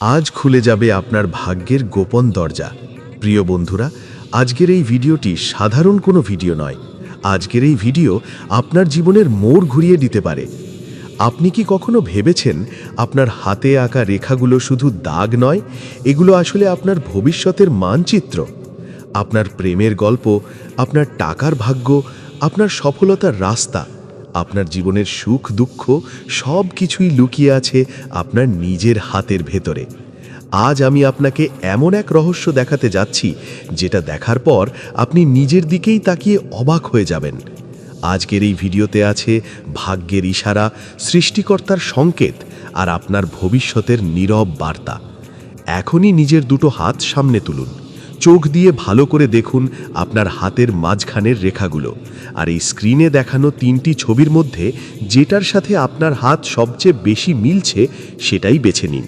আজ খুলে যাবে আপনার ভাগ্যের গোপন দরজা। প্রিয় বন্ধুরা, আজকের এই ভিডিওটি সাধারণ কোনো ভিডিও নয়। আজকের এই ভিডিও আপনার জীবনের মোড় ঘুরিয়ে দিতে পারে। আপনি কি কখনো ভেবেছেন আপনার হাতে আঁকা রেখাগুলো শুধু দাগ নয়, এগুলো আসলে আপনার ভবিষ্যতের মানচিত্র? আপনার প্রেমের গল্প, আপনার টাকার ভাগ্য, আপনার সফলতার রাস্তা আপনার জীবনের সুখ, দুঃখ সব কিছুই লুকিয়ে আছে আপনার নিজের হাতের ভেতরে। আজ আমি আপনাকে এমন এক রহস্য দেখাতে যাচ্ছি, যেটা দেখার পর আপনি নিজের দিকেই তাকিয়ে অবাক হয়ে যাবেন। আজকের এই ভিডিওতে আছে ভাগ্যের ইশারা, সৃষ্টিকর্তার সংকেত আর আপনার ভবিষ্যতের নীরব বার্তা। এখনই নিজের দুটো হাত সামনে তুলুন। চোখ দিয়ে ভালো করে দেখুন আপনার হাতের মাঝখানের রেখাগুলো। আর এই স্ক্রিনে দেখানো তিনটি ছবির মধ্যে যেটার সাথে আপনার হাত সবচেয়ে বেশি মিলছে সেটাই বেছে নিন।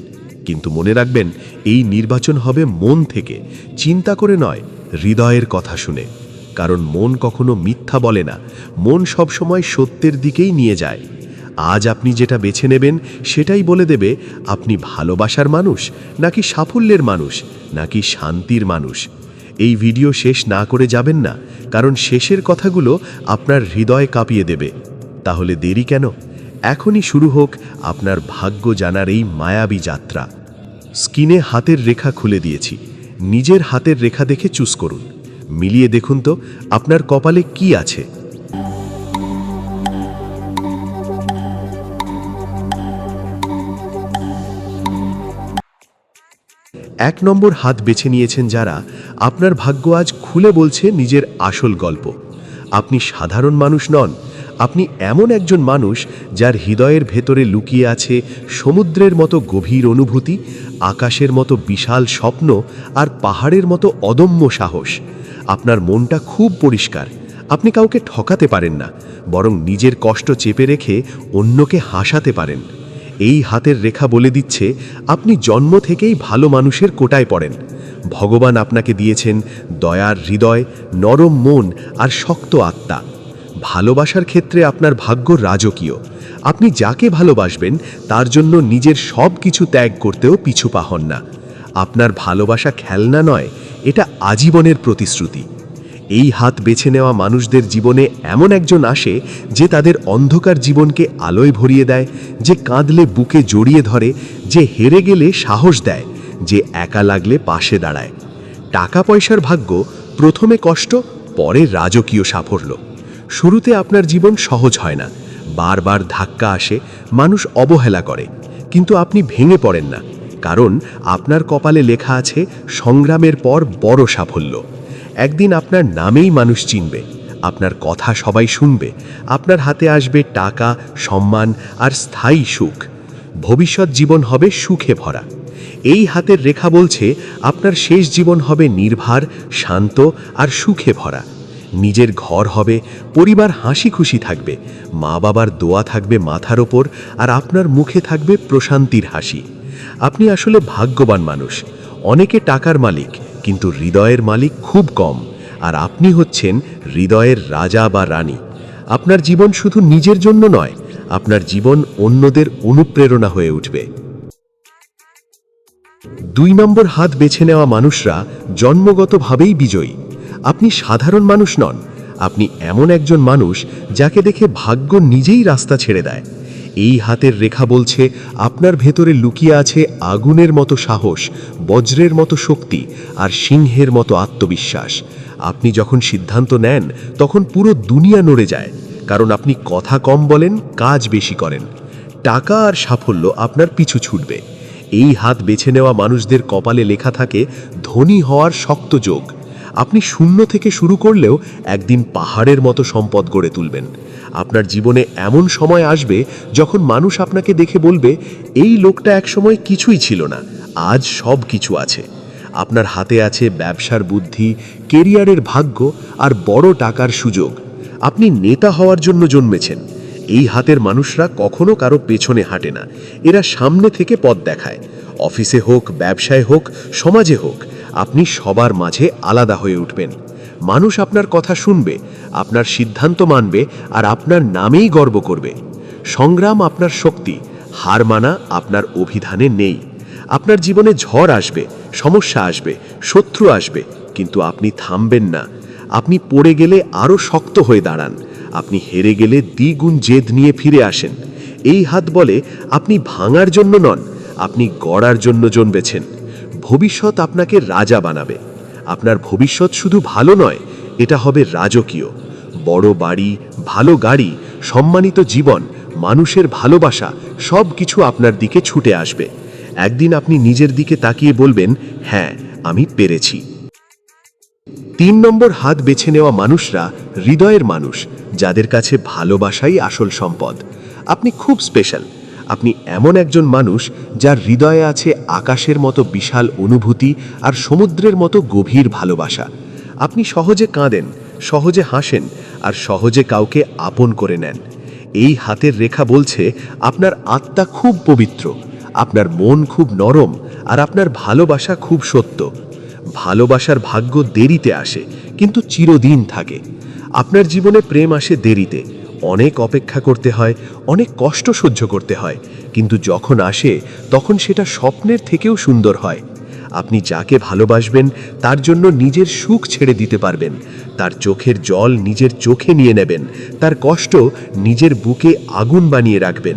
কিন্তু মনে রাখবেন, এই নির্বাচন হবে মন থেকে। চিন্তা করে নয়, হৃদয়ের কথা শুনে। কারণ মন কখনো মিথ্যা বলে না। মন সবসময় সত্যের দিকেই নিয়ে যায়। আজ আপনি যেটা বেছে নেবেন সেটাই বলে দেবে, আপনি ভালোবাসার মানুষ, নাকি সাফল্যের মানুষ, নাকি শান্তির মানুষ। এই ভিডিও শেষ না করে যাবেন না, কারণ শেষের কথাগুলো আপনার হৃদয় কাঁপিয়ে দেবে। তাহলে দেরি কেন? এখনই শুরু হোক আপনার ভাগ্য জানার এই মায়াবী যাত্রা। স্কিনে হাতের রেখা খুলে দিয়েছি। নিজের হাতের রেখা দেখে চুজ করুন। মিলিয়ে দেখুন তো, আপনার কপালে কি আছে? এক নম্বর হাত বেছে নিয়েছেন যারা, আপনার ভাগ্য আজ খুলে বলছে নিজের আসল গল্প। আপনি সাধারণ মানুষ নন, আপনি এমন একজন মানুষ যার হৃদয়ের ভেতরে লুকিয়ে আছে সমুদ্রের মতো গভীর অনুভূতি, আকাশের মতো বিশাল স্বপ্ন আর পাহাড়ের মতো অদম্য সাহস। আপনার মনটা খুব পরিষ্কার। আপনি কাউকে ঠকাতে পারেন না, বরং নিজের কষ্ট চেপে রেখে অন্যকে হাসাতে পারেন। এই হাতের রেখা বলে দিচ্ছে, আপনি জন্ম থেকেই ভালো মানুষের কোটায় পড়েন। ভগবান আপনাকে দিয়েছেন দয়ার হৃদয়, নরম মন আর শক্ত আত্মা। ভালোবাসার ক্ষেত্রে আপনার ভাগ্য রাজকীয়। আপনি যাকে ভালোবাসবেন, তার জন্য নিজের সব কিছু ত্যাগ করতেও পিছু পাহন না। আপনার ভালোবাসা খেলনা নয়, এটা আজীবনের প্রতিশ্রুতি। এই হাত বেছে নেওয়া মানুষদের জীবনে এমন একজন আসে যে তাদের অন্ধকার জীবনকে আলোয় ভরিয়ে দেয়, যে কাঁদলে বুকে জড়িয়ে ধরে, যে হেরে গেলে সাহস দেয়, যে একা লাগলে পাশে দাঁড়ায়। টাকা পয়সার ভাগ্য প্রথমে কষ্ট, পরে রাজকীয় সাফল্য। শুরুতে আপনার জীবন সহজ হয় না। বারবার ধাক্কা আসে, মানুষ অবহেলা করে। কিন্তু আপনি ভেঙে পড়েন না। কারণ আপনার কপালে লেখা আছে, সংগ্রামের পর বড় সাফল্য। একদিন আপনার নামেই মানুষ চিনবে, আপনার কথা সবাই শুনবে, আপনার হাতে আসবে টাকা, সম্মান আর স্থায়ী সুখ। ভবিষ্যৎ জীবন হবে সুখে ভরা। এই হাতের রেখা বলছে, আপনার শেষ জীবন হবে নির্ভার, শান্ত আর সুখে ভরা। নিজের ঘর হবে, পরিবার হাসি খুশি থাকবে মা বাবার দোয়া থাকবে মাথার ওপর আর আপনার মুখে থাকবে প্রশান্তির হাসি। আপনি আসলে ভাগ্যবান মানুষ, অনেকে টাকার মালিক কিন্তু হৃদয়ের মালিক খুব কম। আর আপনি হচ্ছেন হৃদয়ের রাজা বা রানী। আপনার জীবন শুধু নিজের জন্য নয়, আপনার জীবন অন্যদের অনুপ্রেরণা হয়ে উঠবে। দুই নম্বর হাত বেছে নেওয়া মানুষরা জন্মগতভাবেই বিজয়ী। আপনি সাধারণ মানুষ নন, আপনি এমন একজন মানুষ যাকে দেখে ভাগ্য নিজেই রাস্তা ছেড়ে দেয়। এই হাতের রেখা বলছে, আপনার ভেতরে লুকিয়ে আছে আগুনের মতো সাহস, বজ্রের মতো শক্তি আর সিংহের মতো আত্মবিশ্বাস। আপনি যখন সিদ্ধান্ত নেন, তখন পুরো দুনিয়া নড়ে যায়, কারণ আপনি কথা কম বলেন, কাজ বেশি করেন। টাকা আর সাফল্য আপনার পিছু ছুটবে। এই হাত বেছে নেওয়া মানুষদের কপালে লেখা থাকে, ধনী হওয়ার শক্ত যোগ। আপনি শূন্য থেকে শুরু করলেও একদিন পাহাড়ের মতো সম্পদ গড়ে তুলবেন। আপনার জীবনে এমন সময় আসবে যখন মানুষ আপনাকে দেখে বলবে, এই লোকটা একসময় কিছুই ছিল না, আজ সব কিছু আছে। আপনার হাতে আছে ব্যবসার বুদ্ধি, কেরিয়ারের ভাগ্য আর বড় টাকার সুযোগ। আপনি নেতা হওয়ার জন্য জন্মেছেন। এই হাতের মানুষরা কখনো কারও পেছনে হাঁটে না। এরা সামনে থেকে পথ দেখায়। অফিসে হোক, ব্যবসায় হোক, সমাজে হোক আপনি সবার মাঝে আলাদা হয়ে উঠবেন। মানুষ আপনার কথা শুনবে, আপনার সিদ্ধান্ত মানবে আর আপনার নামেই গর্ব করবে। সংগ্রাম আপনার শক্তি, হার মানা আপনার অভিধানে নেই। আপনার জীবনে ঝড় আসবে, সমস্যা আসবে, শত্রু আসবে, কিন্তু আপনি থামবেন না। আপনি পড়ে গেলে আরও শক্ত হয়ে দাঁড়ান। আপনি হেরে গেলে দ্বিগুণ জেদ নিয়ে ফিরে আসেন। এই হাত বলে আপনি ভাঙার জন্য নন, আপনি গড়ার জন্য জন্মেছেন। ভবিষ্যৎ আপনাকে রাজা বানাবে। আপনার ভবিষ্যৎ শুধু ভালো নয়, এটা হবে রাজকীয়। বড় বাড়ি, ভালো গাড়ি, সম্মানিত জীবন, মানুষের ভালোবাসা সব কিছু আপনার দিকে ছুটে আসবে। একদিন আপনি নিজের দিকে তাকিয়ে বলবেন হ্যাঁ আমি পেরেছি। তিন নম্বর হাত বেছে নেওয়া মানুষরা হৃদয়ের মানুষ, যাদের কাছে ভালোবাসাই আসল সম্পদ। আপনি খুব স্পেশাল আপনি এমন একজন মানুষ যার হৃদয়ে আছে আকাশের মতো বিশাল অনুভূতি আর সমুদ্রের মতো গভীর ভালোবাসা। আপনি সহজে কাঁদেন, সহজে হাসেন আর সহজে কাউকে আপন করে নেন। এই হাতের রেখা বলছে, আপনার আত্মা খুব পবিত্র, আপনার মন খুব নরম আর আপনার ভালোবাসা খুব সত্য। ভালোবাসার ভাগ্য দেরিতে আসে, কিন্তু চিরদিন থাকে। আপনার জীবনে প্রেম আসে দেরিতে অনেক অপেক্ষা করতে হয়, অনেক কষ্ট সহ্য করতে হয়। কিন্তু যখন আসে, তখন সেটা স্বপ্নের থেকেও সুন্দর হয়। আপনি যাকে ভালোবাসবেন, তার জন্য নিজের সুখ ছেড়ে দিতে পারবেন। তার চোখের জল নিজের চোখে নিয়ে নেবেন। তার কষ্ট নিজের বুকে আগুন বানিয়ে রাখবেন।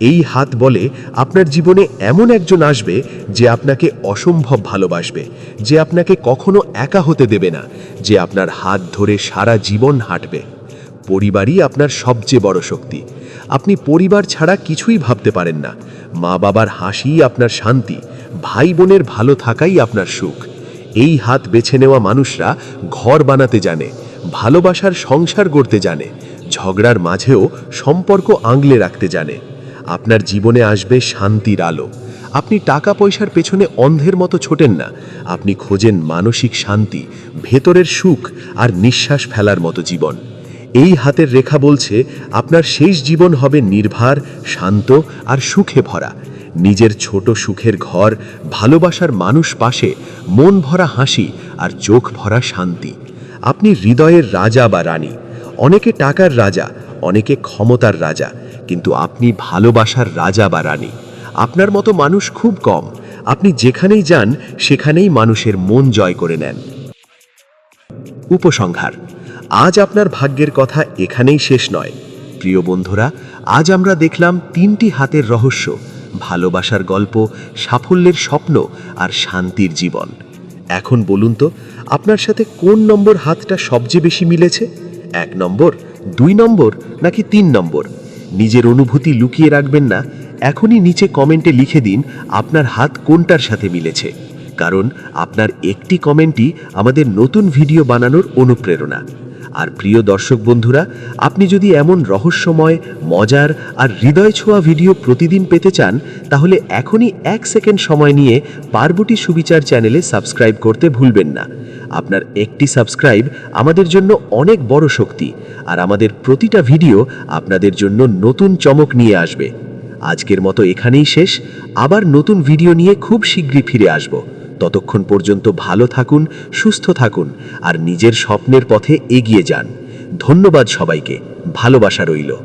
এই হাত বলে আপনার জীবনে এমন একজন আসবে, যে আপনাকে অসম্ভব ভালোবাসবে, যে আপনাকে কখনো একা হতে দেবে না, যে আপনার হাত ধরে সারা জীবন হাঁটবে। পরিবারই আপনার সবচেয়ে বড় শক্তি। আপনি পরিবার ছাড়া কিছুই ভাবতে পারেন না। মা বাবার হাসিই আপনার শান্তি ভাই বোনের ভালো থাকাই আপনার সুখ। এই হাত বেছে নেওয়া মানুষরা ঘর বানাতে জানে, ভালোবাসার সংসার গড়তে জানে, ঝগড়ার মাঝেও সম্পর্ক আংলে রাখতে জানে। আপনার জীবনে আসবে শান্তির আলো। আপনি টাকা পয়সার পেছনে অন্ধের মতো ছোটেন না। আপনি খোঁজেন মানসিক শান্তি, ভেতরের সুখ আর নিঃশ্বাস ফেলার মতো জীবন। এই হাতের রেখা বলছে, আপনার শেষ জীবন হবে নির্ভার, শান্ত আর সুখে ভরা। নিজের ছোট সুখের ঘর, ভালোবাসার মানুষ পাশে, মন ভরা হাসি আর চোখ ভরা শান্তি। আপনি হৃদয়ের রাজা বা রানী। অনেকে টাকার রাজা, অনেকে ক্ষমতার রাজা, কিন্তু আপনি ভালোবাসার রাজা বা রানী। আপনার মতো মানুষ খুব কম। আপনি যেখানেই যান, সেখানেই মানুষের মন জয় করে নেন। উপসংহার আজ আপনার ভাগ্যের কথা এখানেই শেষ নয়। প্রিয় বন্ধুরা, আজ আমরা দেখলাম তিনটি হাতের রহস্য, ভালোবাসার গল্প, সাফল্যের স্বপ্ন আর শান্তির জীবন। এখন বলুন তো, আপনার সাথে কোন নম্বর হাতটা সবচেয়ে বেশি মিলেছে? এক নম্বর, দুই নম্বর, নাকি তিন নম্বর? নিজের অনুভূতি লুকিয়ে রাখবেন না, এখনই নিচে কমেন্টে লিখে দিন আপনার হাত কোনটার সাথে মিলেছে। কারণ আপনার একটি কমেন্টই আমাদের নতুন ভিডিও বানানোর অনুপ্রেরণা। আর প্রিয় দর্শক বন্ধুরা, আপনি যদি এমন রহস্যময়, মজার আর হৃদয় ছোঁয়া ভিডিও প্রতিদিন পেতে চান, তাহলে এখনই এক সেকেন্ড সময় নিয়ে পার্বতী সুবিচার চ্যানেলে সাবস্ক্রাইব করতে ভুলবেন না। আপনার একটি সাবস্ক্রাইব আমাদের জন্য অনেক বড় শক্তি, আর আমাদের প্রতিটা ভিডিও আপনাদের জন্য নতুন চমক নিয়ে আসবে। আজকের মতো এখানেই শেষ, আবার নতুন ভিডিও নিয়ে খুব শীঘ্রই ফিরে আসব। ততক্ষণ পর্যন্ত ভালো থাকুন, সুস্থ থাকুন আর নিজের স্বপ্নের পথে এগিয়ে যান। ধন্যবাদ সবাইকে। ভালোবাসা রইল।